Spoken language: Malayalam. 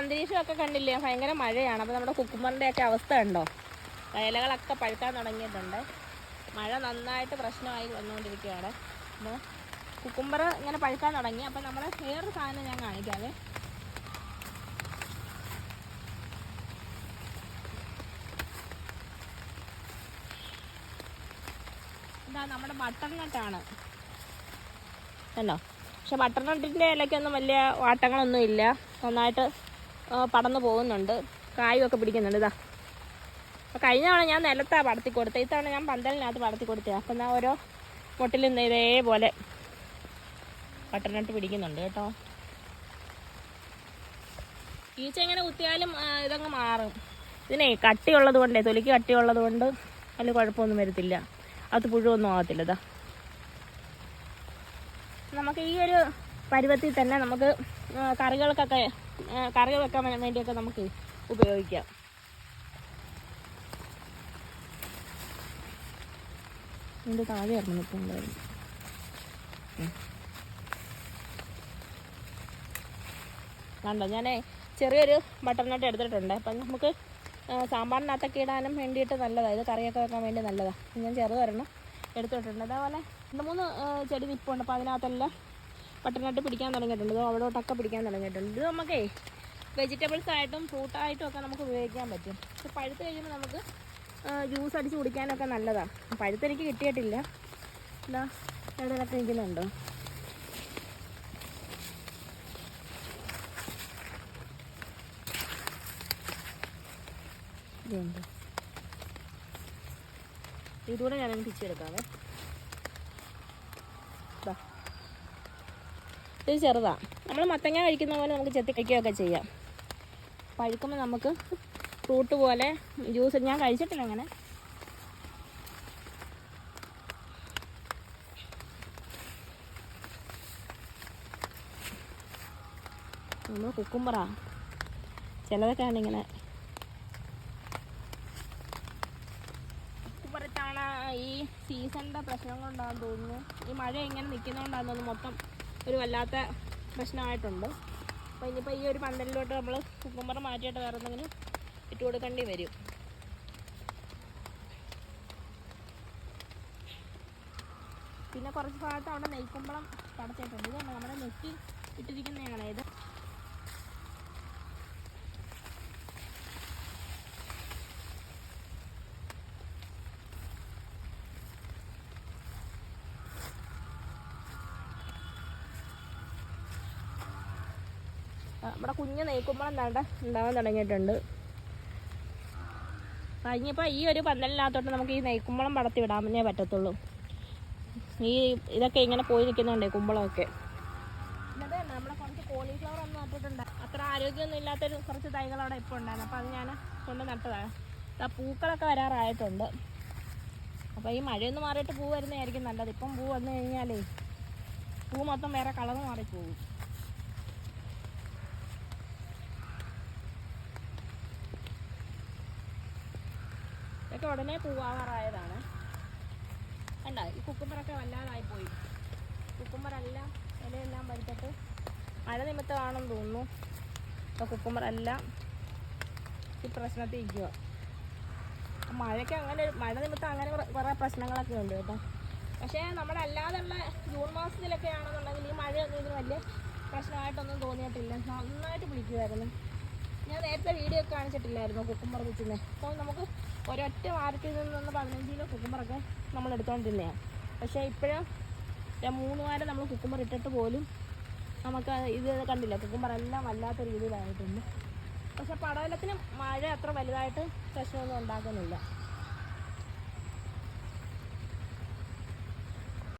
അന്തരീക്ഷമൊക്കെ കണ്ടില്ലേ? ഭയങ്കര മഴയാണ്. അപ്പോൾ നമ്മുടെ കുക്കുമ്പറിന്റെ ഒക്കെ അവസ്ഥ ഉണ്ടോ ഇലകളൊക്കെ പഴുക്കാൻ തുടങ്ങിയിട്ടുണ്ട്. മഴ നന്നായിട്ട് പ്രശ്നമായി വന്നുകൊണ്ടിരിക്കുകയാണ്. അപ്പോൾ കുക്കുമ്പർ ഇങ്ങനെ പഴുക്കാൻ തുടങ്ങി. അപ്പോൾ നമ്മൾ വേറൊരു സാധനം ഞാൻ കാണിക്കാതെ ഇതാ നമ്മുടെ ബട്ടർ നട്ടാണ് കണ്ടോ? പക്ഷെ ബട്ടർ നട്ടിന്റെ ഇലയ്ക്കൊന്നും വലിയ വാട്ടങ്ങളൊന്നും ഇല്ല നന്നായിട്ട് ആ, പടർന്നു പോകുന്നുണ്ട്. കായുമൊക്കെ പിടിക്കുന്നുണ്ട്. ഇതാ. അപ്പോൾ കഴിഞ്ഞ തവണ ഞാൻ നിലത്താണ് പടത്തി കൊടുത്തത് ഇത്തവണ ഞാൻ പന്തലിനകത്ത് പടത്തി കൊടുത്തത് അപ്പം എന്നാൽ ഓരോ നിന്ന് ഇതേപോലെ പട്ടനട്ട് പിടിക്കുന്നുണ്ട് കേട്ടോ. ഈച്ച എങ്ങനെ കുത്തിയാലും ഇതങ്ങ് മാറും. ഇതിനെ കട്ടിയുള്ളത് കൊണ്ടേ തൊലിക്ക് കട്ടിയുള്ളത് കൊണ്ട് അതിന് കുഴപ്പമൊന്നും വരത്തില്ല. അത് പുഴുവൊന്നും ആകത്തില്ല ഇതാ. നമുക്ക് ഈ ഒരു പരുവത്തിൽ തന്നെ നമുക്ക് കറികൾക്കൊക്കെ കറി വെക്കാൻ വേണ്ടിയൊക്കെ നമുക്ക് ഉപയോഗിക്കാം. ഇതിന്റെ താഴെ ഇറങ്ങി ഇപ്പം കണ്ടോ ഞാൻ ചെറിയൊരു ബട്ടർ നട്ട് എടുത്തിട്ടുണ്ട്. അപ്പം നമുക്ക് സാമ്പാറിനകത്തൊക്കെ ഇടാനും വേണ്ടിയിട്ട് നല്ലതാണ് ഇത് കറിയൊക്കെ വെക്കാൻ വേണ്ടി നല്ലതാണ് ഞാൻ ചെറുതരണം എടുത്തിട്ടുണ്ട്. അതേപോലെ രണ്ട് മൂന്ന് ചെടി നിൽപ്പുണ്ട് അപ്പോൾ അതിനകത്തെല്ലാം ബട്ടർ നട്ട് പിടിക്കാൻ തുടങ്ങിയിട്ടുണ്ട്. ഇത് അവിടോട്ടൊക്കെ പിടിക്കാൻ തുടങ്ങിയിട്ടുണ്ട്. ഇത് നമുക്കേ വെജിറ്റബിൾസ് ആയിട്ടും ഫ്രൂട്ടായിട്ടും ഒക്കെ നമുക്ക് ഉപയോഗിക്കാൻ പറ്റും. പക്ഷെ പഴുത്ത് കഴിയുമ്പോൾ നമുക്ക് ജ്യൂസ് അടിച്ച് കുടിക്കാനൊക്കെ നല്ലതാണ് പഴുത്ത് എനിക്ക് കിട്ടിയിട്ടില്ല. എന്താ എവിടെയൊക്കെ നിൽക്കുന്നുണ്ടോ ഇതുകൂടെ ഞാനൊന്ന് പിച്ചെടുക്കാവേ. ഇത് ചെറുതാണ് നമ്മൾ മത്തങ്ങ കഴിക്കുന്ന പോലെ നമുക്ക് ചെത്തി കഴിക്കുകയൊക്കെ ചെയ്യാം. പഴുക്കുമ്പോൾ നമുക്ക് ഫ്രൂട്ട് പോലെ ജ്യൂസ് ഞാൻ കഴിച്ചിട്ടില്ല അങ്ങനെ. നമ്മൾ കുക്കുമ്പറാ ചിലതൊക്കെ ആണ് ഇങ്ങനെ. കുക്കുമ്പറത്താണ് ഈ സീസണിന്റെ പ്രശ്നം തോന്നുന്നു. ഈ മഴ ഇങ്ങനെ നിൽക്കുന്നതുകൊണ്ടാണെന്ന് മൊത്തം ഒരു വല്ലാത്ത പ്രശ്നമായിട്ടുണ്ട്. അപ്പോൾ ഇനിയിപ്പോൾ ഈ ഒരു പന്തലിലോട്ട് നമ്മൾ കുക്കുമ്പറ മാറ്റിയിട്ട് വേറെ എന്തെങ്കിലും ഇട്ട് കൊടുക്കേണ്ടി വരും. പിന്നെ കുറച്ച് ഭാഗത്ത് അവിടെ നെയ്ക്കുമ്പളം പടച്ചിട്ടുണ്ട്. ഇത് നമ്മുടെ നെറ്റി ഇട്ടിരിക്കുന്നതാണ് ഇത്. നമ്മുടെ കുഞ്ഞ് നെയ്ക്കുമ്പളം താണ്ട ഉണ്ടാവാൻ തുടങ്ങിയിട്ടുണ്ട്. കഴിഞ്ഞപ്പോൾ ഈ ഒരു പന്തലിനകത്തോട്ട് നമുക്ക് ഈ നെയ്ക്കുമ്പളം പടത്തി വിടാമെന്നേ പറ്റത്തുള്ളൂ. ഈ ഇതൊക്കെ ഇങ്ങനെ പോയി നിൽക്കുന്നുണ്ടേ കുമ്പളമൊക്കെ. എന്നിട്ട് നമ്മുടെ കുറച്ച് കോളിഫ്ലവർ ഒന്ന് നട്ടിട്ടുണ്ട്. അത്ര ആരോഗ്യമൊന്നും ഇല്ലാത്തൊരു കുറച്ച് തൈകൾ അവിടെ ഇപ്പോൾ ഉണ്ടായിരുന്നു. അപ്പോൾ അത് ഞാൻ കൊണ്ട് നട്ടതാണ്. ആ പൂക്കളൊക്കെ വരാറായിട്ടുണ്ട്. അപ്പോൾ ഈ മഴയൊന്നും മാറിയിട്ട് പൂ വരുന്നതായിരിക്കും നല്ലത്. ഇപ്പം പൂ വന്നു കഴിഞ്ഞാലേ പൂ മൊത്തം വേറെ കളർ മാറിപ്പോകും. ഇതൊക്കെ ഉടനെ പൂവാറായതാണ്. കണ്ട? ഈ കുക്കുമ്പറൊക്കെ വല്ലാതായി പോയി. കുക്കുമ്പറെല്ലാം ഇലയെല്ലാം പഴുത്തിട്ട് മഴ നിമിത്തമാണെന്ന് തോന്നുന്നു. അപ്പോൾ കുക്കുമ്പറെല്ലാം ഈ പ്രശ്നത്തിൽ ഇരിക്കുക മഴയ്ക്ക് അങ്ങനെ മഴ നിമിത്തം അങ്ങനെ കുറെ- പ്രശ്നങ്ങളൊക്കെ ഉണ്ട് കേട്ടോ. പക്ഷേ നമ്മുടെ അല്ലാതുള്ള ജൂൺ മാസത്തിലൊക്കെ ആണെന്നുണ്ടെങ്കിൽ ഈ മഴയൊന്നും ഇതിന് വലിയ പ്രശ്നമായിട്ടൊന്നും തോന്നിയിട്ടില്ല. നന്നായിട്ട് പിടിക്കുമായിരുന്നു ഞാൻ നേരത്തെ വീഡിയോ കാണിച്ചിട്ടില്ലായിരുന്നു കുക്കുമ്പർ വെച്ചുന്നത് അപ്പോൾ നമുക്ക് ഒരൊറ്റ വാരത്തിൽ നിന്ന് പതിനഞ്ച് കിലോ കുക്കുമ്പറൊക്കെ നമ്മൾ എടുത്തോണ്ടിരുന്നതാണ് പക്ഷേ ഇപ്പോഴും മൂന്ന് വാരം നമ്മൾ കുക്കുമ്പർ ഇട്ടിട്ട് പോലും നമുക്ക് ഇത് കണ്ടില്ല. കുക്കുമ്പർ എല്ലാം വല്ലാത്ത രീതിയിലായിട്ടുണ്ട്. പക്ഷെ പടവലത്തിന് മഴ അത്ര വലുതായിട്ട് പ്രശ്നമൊന്നും ഉണ്ടാക്കുന്നില്ല.